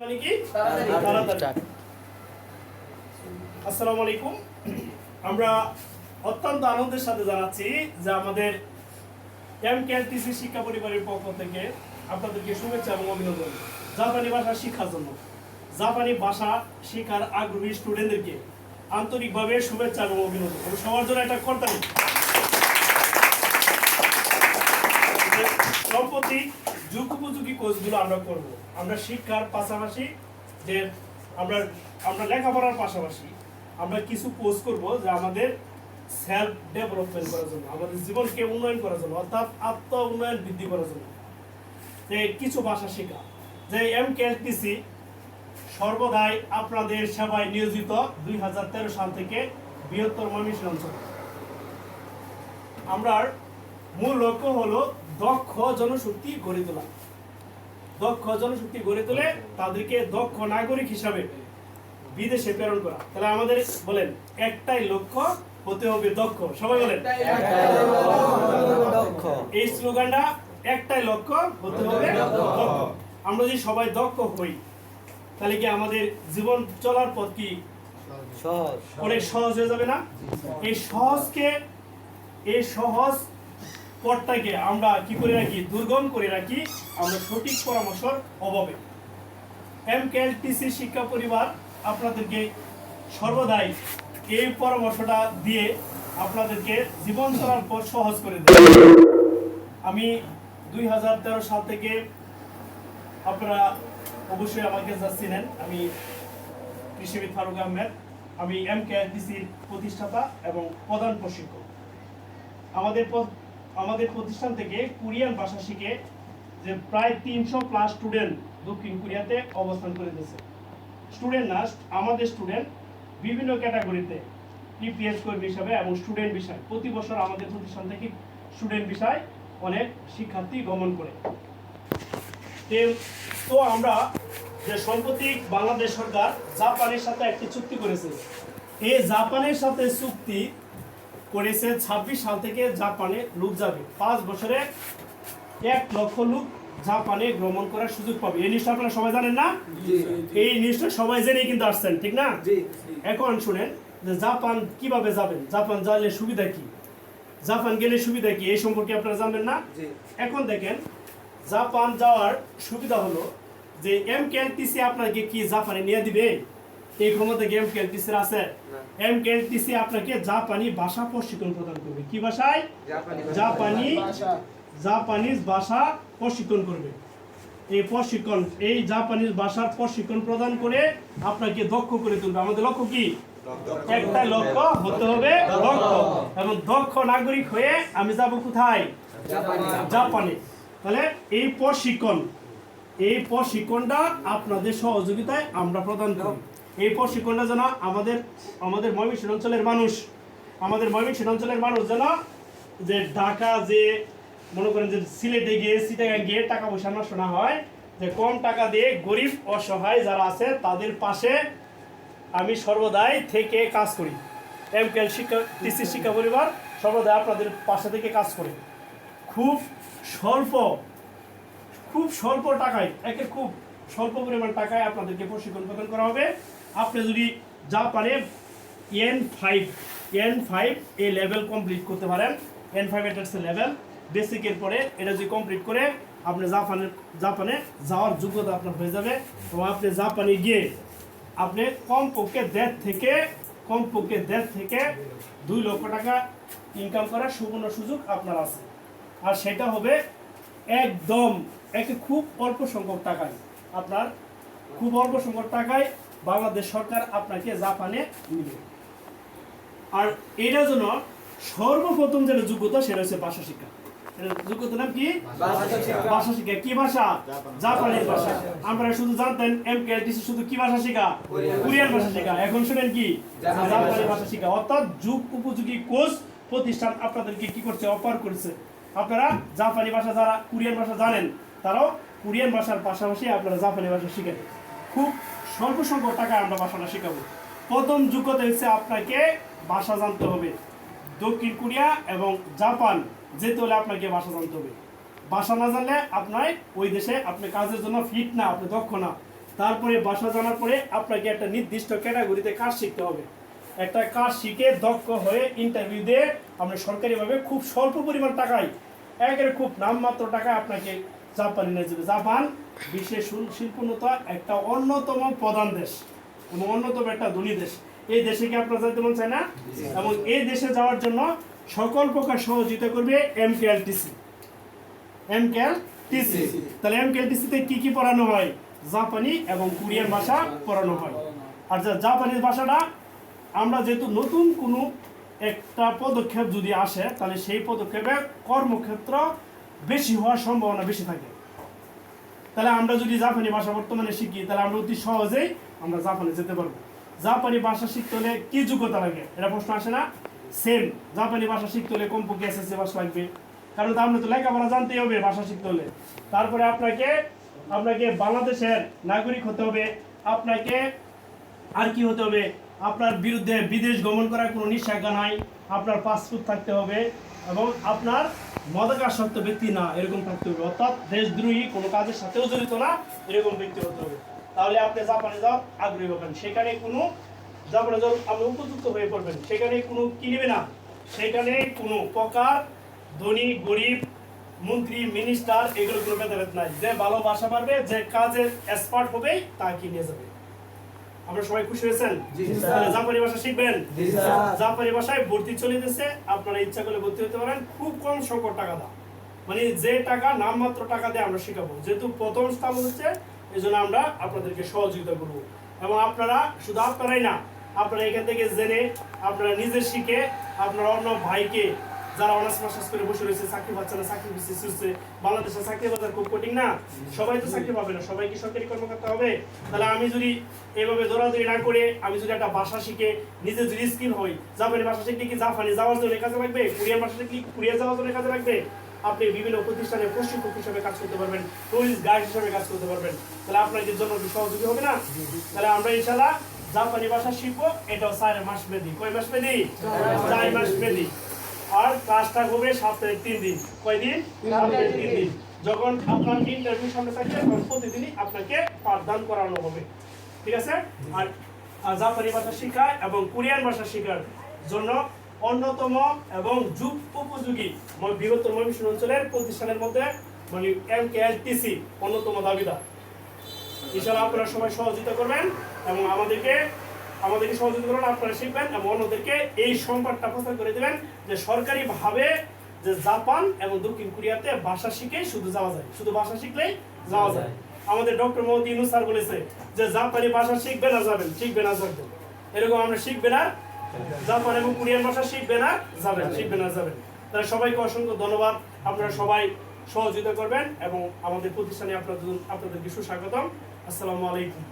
মানে। আসসালামু আলাইকুম। আমরা অত্যন্ত আনন্দের সাথে জানাচ্ছি যে আমাদের এম কেএলটিসি শিক্ষা পরিবারের পক্ষ থেকে আপনাদেরকে শুভেচ্ছা এবং অভিনন্দন। জাপানি ভাষা শিক্ষার জন্য। জাপানি ভাষা শেখার আগ্রহী স্টুডেন্টদেরকে আন্তরিকভাবে শুভেচ্ছা এবং অভিনন্দন। সবার জন্য একটা কর্তালি। সম্প্রতি যুগ উপযোগী কোর্সগুলো আমরা করব। আমরা শিক্ষার পাশাপাশি যে আমরা আমরা লেখাপড়ার পাশাপাশি আমরা কিছু কোর্স করব যে আমাদের সেলফ ডেভেলপমেন্ট করার জন্য, আমাদের জীবনকে উন্নয়ন করার জন্য, অর্থাৎ আত্ম উন্নয়ন বৃদ্ধি করার জন্য। যে কিছু ভাষা শেখা। যে এম কেএলটিসি সর্বদাই আপনাদের সেবায় নিয়োজিত দুই হাজার তেরো সাল থেকে বৃহত্তর ময়মনসিংহ অঞ্চল। আমরা মূল লক্ষ্য হলো দক্ষ জনশক্তি গড়ে তোলা। দক্ষ জনশক্তি গড়ে তুলে তাদেরকে দক্ষ নাগরিক হিসাবে বিদেশে প্রেরণ করা। তাহলে আমাদের বলেন একটাই লক্ষ্য হতে হবে দক্ষ। সবাই বলেন এই স্লোগানটা একটাই লক্ষ্য হতে হবে দক্ষ। আমরা যদি সবাই দক্ষ হই তাহলে কি আমাদের জীবন চলার পথ কি? সহজ। অনেক সহজ হয়ে যাবে না? এই সহজকে এই সহজ পথটাকে আমরা কি করে রাখি? দুর্গম করে রাখি। আমরা সঠিক পরামর্শর অভাবে। এম টিসি শিক্ষা পরিবার আপনাদেরকে সর্বদাই এই পরামর্শটা দিয়ে আপনাদেরকে জীবন চলার পথ সহজ করে দেবে। আমি দুই হাজার তেরো সাল থেকে আপনারা অবশ্যই আমাকে যাচ্ছিলেন আমি কৃষিবিদ ফারুক আহমেদ। আমি এম কেআরটিসির প্রতিষ্ঠাতা এবং প্রধান প্রশিক্ষক। আমাদের আমাদের প্রতিষ্ঠান থেকে কোরিয়ান ভাষা শিখে যে প্রায় তিনশো প্লাস স্টুডেন্ট দক্ষিণ কোরিয়াতে অবস্থান করে দিয়েছে স্টুডেন্ট না, আমাদের স্টুডেন্ট বিভিন্ন ক্যাটাগরিতে ইপিএস কর্মী হিসাবে এবং স্টুডেন্ট বিষয়। প্রতি বছর আমাদের প্রতিষ্ঠান থেকে স্টুডেন্ট বিষয় অনেক শিক্ষার্থী গমন করে। তো আমরা যে সম্প্রতি বাংলাদেশ সরকার জাপানের সাথে একটি চুক্তি করেছে। এই জাপানের সাথে চুক্তি করেছে ছাব্বিশ সাল থেকে জাপানে লোক যাবে। পাঁচ বছরে এক লক্ষ লোক জাপানে ভ্রমণ করার সুযোগ পাবে। এই নিউজটা আপনারা সবাই জানেন না? এই নিউজটা সবাই জেনেই কিন্তু আসছেন ঠিক না? এখন শুনেন যে জাপান কীভাবে যাবেন? জাপান যাইলে সুবিধা কি? জাপান গেলে সুবিধা কি? এই সম্পর্কে আপনারা জানবেন না? এখন দেখেন জাপান যাওয়ার সুবিধা হলো যে এম কেএলটিসি আপনাকে কি জাপানে নিয়ে দিবে? এই ক্ষমতা কি এম কেএলটিসি আছে? এম কেএলটিসি আপনাকে জাপানি ভাষা প্রশিক্ষণ প্রদান করবে। কি ভাষায়? জাপানি জাপানিজ ভাষা। প্রশিক্ষণ করবে। এই প্রশিক্ষণ এই জাপানিজ ভাষার প্রশিক্ষণ প্রদান করে আপনাকে দক্ষ করে তুলবে। আমাদের লক্ষ্য কি? একটা লক্ষ্য হতে হবে দক্ষ। এবং দক্ষ নাগরিক হয়ে আমি যাব কোথায়? জাপানে। তাহলে এই প্রশিক্ষণ এই প্রশিক্ষণটা আপনাদের সহযোগিতায় আমরা প্রদান করি। এই প্রশিক্ষণটা যেন আমাদের আমাদের ময়মনসিংহ অঞ্চলের মানুষ, আমাদের ময়মনসিংহ অঞ্চলের মানুষ যেন যে ঢাকা যে, মনে করেন যে সিলেটে গিয়ে, সিটাগাং গিয়ে টাকা পয়সা নষ্ট না হয়, যে কম টাকা দিয়ে গরিব, অসহায় যারা আছে, তাদের পাশে আমি সর্বদাই থেকে কাজ করি। এম কেল শিক্ষা টিসি শিক্ষা পরিবার সর্বদাই আপনাদের পাশে থেকে কাজ করে। খুব স্বল্প খুব স্বল্প টাকায়, একে খুব স্বল্প পরিমাণ টাকায় আপনাদেরকে প্রশিক্ষণ প্রদান করা হবে। আপনি যদি যা জাপানে এন ফাইভ এন ফাইভ এই লেভেল কমপ্লিট করতে পারেন। এন ফাইভ এটা হচ্ছে লেভেল বেসিকের পরে এটা যদি কমপ্লিট করে আপনি জাপানের জাপানে যাওয়ার যোগ্যতা আপনার হয়ে যাবে। এবং আপনি জাপানে গিয়ে আপনি কমপক্ষে দেড় থেকে, কমপক্ষে দেড় থেকে দুই লক্ষ টাকা ইনকাম করার সুবর্ণ সুযোগ আপনার আছে। আর সেটা হবে একদম, একে খুব অল্প সংখ্যক টাকায়। আপনার খুব অল্প সংখ্যক টাকায় বাংলাদেশ সরকার আপনাকে জাপানে নিবে। আর এটার জন্য সর্বপ্রথম যেটা যোগ্যতা সেটা হচ্ছে ভাষা শিক্ষা। যোগ্যতা নাম কি? ভাষা শিক্ষা। কি ভাষা? জাপানি। ভাষা। আমরা শুধু জানতেন এম কে শুধু কি ভাষা শেখা? কোরিয়ান ভাষা শেখা। এখন শুনেন কি? জাপানি ভাষা শেখা। অর্থাৎ যুগ উপযোগী কোর্স প্রতিষ্ঠান আপনাদেরকে কি করছে? অফার করছে। আপনারা জাপানি ভাষা যারা কোরিয়ান ভাষা জানেন তারাও কোরিয়ান ভাষার পাশাপাশি আপনারা জাপানি ভাষা শিখেন। খুব স্বল্প সংখ্যক টাকায় আমরা ভাষাটা শেখাবো। প্রথম যোগ্যতা হচ্ছে আপনাকে ভাষা জানতে হবে। দক্ষিণ কোরিয়া এবং জাপান যেতে হলে আপনাকে ভাষা জানতে হবে। ভাষা না জানলে আপনার ওই দেশে আপনি কাজের জন্য ফিট না, আপনি দক্ষ না। তারপরে ভাষা জানার পরে আপনাকে একটা নির্দিষ্ট ক্যাটাগরিতে কাজ শিখতে হবে। একটা কাজ শিখে দক্ষ হয়ে ইন্টারভিউ দিয়ে আমরা সরকারিভাবে খুব স্বল্প পরিমাণ টাকায় একের খুব নামমাত্র টাকায় আপনাকে জাপানে নিয়ে যাবে। জাপান বিশ্বের শিল- শিল্পোন্নতা একটা অন্যতম প্রধান দেশ এবং অন্যতম একটা ধনী দেশ। এই দেশে কি আপনারা যেতে মন চায় না? এবং এই দেশে যাওয়ার জন্য সকল প্রকার সহযোগিতা করবে এমকেএলটিসি এমকেএলটিসি তাহলে এমকেএলটিসিতে কি কি পড়ানো হয়? জাপানি এবং কোরিয়ান ভাষা পড়ানো হয়। আর যা জাপানিজ ভাষাটা আমরা যেহেতু নতুন কোনো একটা পদক্ষেপ যদি আসে, তাহলে সেই পদক্ষেপে কর্মক্ষেত্র বেশি হওয়ার সম্ভাবনা বেশি থাকে। তাহলে আমরা যদি জাপানি ভাষা বর্তমানে শিখি, তাহলে আমরা অতি সহজেই আমরা জাপানে যেতে পারব। জাপানি ভাষা শিখতে হলে কি যোগ্যতা লাগে? এটা প্রশ্ন আসে না? সেম জাপানি ভাষা শিখতে হলে কমপক্ষে এসএসসি পাস লাগবে। কারণ তো আমরা তো লেখাপড়া জানতেই হবে ভাষা শিখতে হলে। তারপরে আপনাকে আপনাকে বাংলাদেশের নাগরিক হতে হবে। আপনাকে আর কি হতে হবে? আপনার বিরুদ্ধে বিদেশ গমন করার কোনো নিষেধাজ্ঞা নাই, আপনার পাসপোর্ট থাকতে হবে এবং আপনার মদকাসক্ত ব্যক্তি না, এরকম থাকতে হবে। অর্থাৎ দেশদ্রোহী কোনো কাজের সাথেও জড়িত না, এরকম ব্যক্তি হতে হবে। তাহলে আপনি জাপানে যাওয়ার আগ্রহী হবেন। সেখানে কোনো জাপানে যাওয়ার আপনি উপযুক্ত হয়ে পড়বেন। সেখানে কোনো কি নেবে না। সেখানে কোনো প্রকার ধনী, গরিব, মন্ত্রী মিনিস্টার এগুলো কোনো ভেদাভেদ নাই। যে ভালো ভাষা পারবে, যে কাজের এক্সপার্ট হবে তাকে নিয়ে যাবে। আমরা সবাই খুশি হয়েছেন? জাপানি ভাষা শিখবেন। জাপানি ভাষায় ভর্তি চলিতেছে আপনারা ইচ্ছা করলে ভর্তি হতে পারেন। খুব কম সংখ্যক টাকা মানে যে টাকা নামমাত্র টাকা দিয়ে আমরা শেখাবো। যেহেতু প্রথম স্থাপন হচ্ছে এই জন্য আমরা আপনাদেরকে সহযোগিতা করব। এবং আপনারা শুধু আপনারাই না আপনারা এখান থেকে জেনে আপনারা নিজে শিখে আপনারা অন্য ভাইকে যারা অনার্স মাস্টার্স করে বসে রয়েছে, চাকরি পাচ্ছে না, চাকরি বিশেষ হচ্ছে বাংলাদেশের চাকরি বাজার খুব কঠিন না? সবাই তো চাকরি পাবে না, সবাই কি সরকারি কর্মকর্তা হবে? তাহলে আমি যদি এইভাবে দৌড়াদৌড়ি না করে, আমি যদি একটা ভাষা শিখে, নিজে যদি স্কিল হই, জাপানি ভাষা শিখলে কি জাপানি যাওয়ার জন্য কাজে লাগবে? কোরিয়ান ভাষা শিখলে কোরিয়া যাওয়ার জন্য কাজে লাগবে? আপনি বিভিন্ন প্রতিষ্ঠানে প্রশিক্ষক হিসেবে কাজ করতে পারবেন টুরিস্ট গাইড হিসেবে কাজ করতে পারবেন। তাহলে আপনাদের জন্য সহযোগী হবে না? তাহলে আমরা ইনশাল্লাহ জাপানি ভাষা শিখব, এটাও চার মাস মেদি কয় মাস মেদি চার মাস মেদি আর কাজটা হবে সপ্তাহে তিন দিন। কয়দিন? সপ্তাহে তিন দিন। যখন আপনার ইন্টারভিউ সামনে থাকবে তখন প্রতিদিনই আপনাকে পাঠদান করানো হবে। ঠিক আছে? আর জাপানি ভাষা শেখা এবং কোরিয়ান ভাষা শেখার জন্য অন্যতম এবং যুগ উপযোগী ম- বৃহত্তর ময়মনসিংহ অঞ্চলের প্রতিষ্ঠানের মধ্যে মানে এম কে এল টিসি অন্যতম দাবিদার। ইনশাআল্লাহ আপনারা সবাই সহযোগিতা করবেন এবং আমাদেরকে আমাদেরকে সহযোগিতা করবেন আপনারা শিখবেন এবং অন্যদেরকে এই সংবাদটা প্রচার করে দেবেন যে সরকারিভাবে যে জাপান এবং দক্ষিণ কোরিয়াতে ভাষা শিখে শুধু যাওয়া যায়, শুধু ভাষা শিখলেই যাওয়া যায়। আমাদের ডক্টর মোহাম্মদ ইউনুস স্যার বলেছে যে জাপানি ভাষা শিখবে না যাবেন শিখবে না যাবেন। এরকম আমরা শিখবে না জাপান এবং কোরিয়ান ভাষা শিখবে না যাবেন শিখবে না যাবেন। তাহলে সবাইকে অসংখ্য ধন্যবাদ। আপনারা সবাই সহযোগিতা করবেন এবং আমাদের প্রতিষ্ঠানে আপনাদের, আপনাদেরকে সুস্বাগতম। আসসালামু আলাইকুম।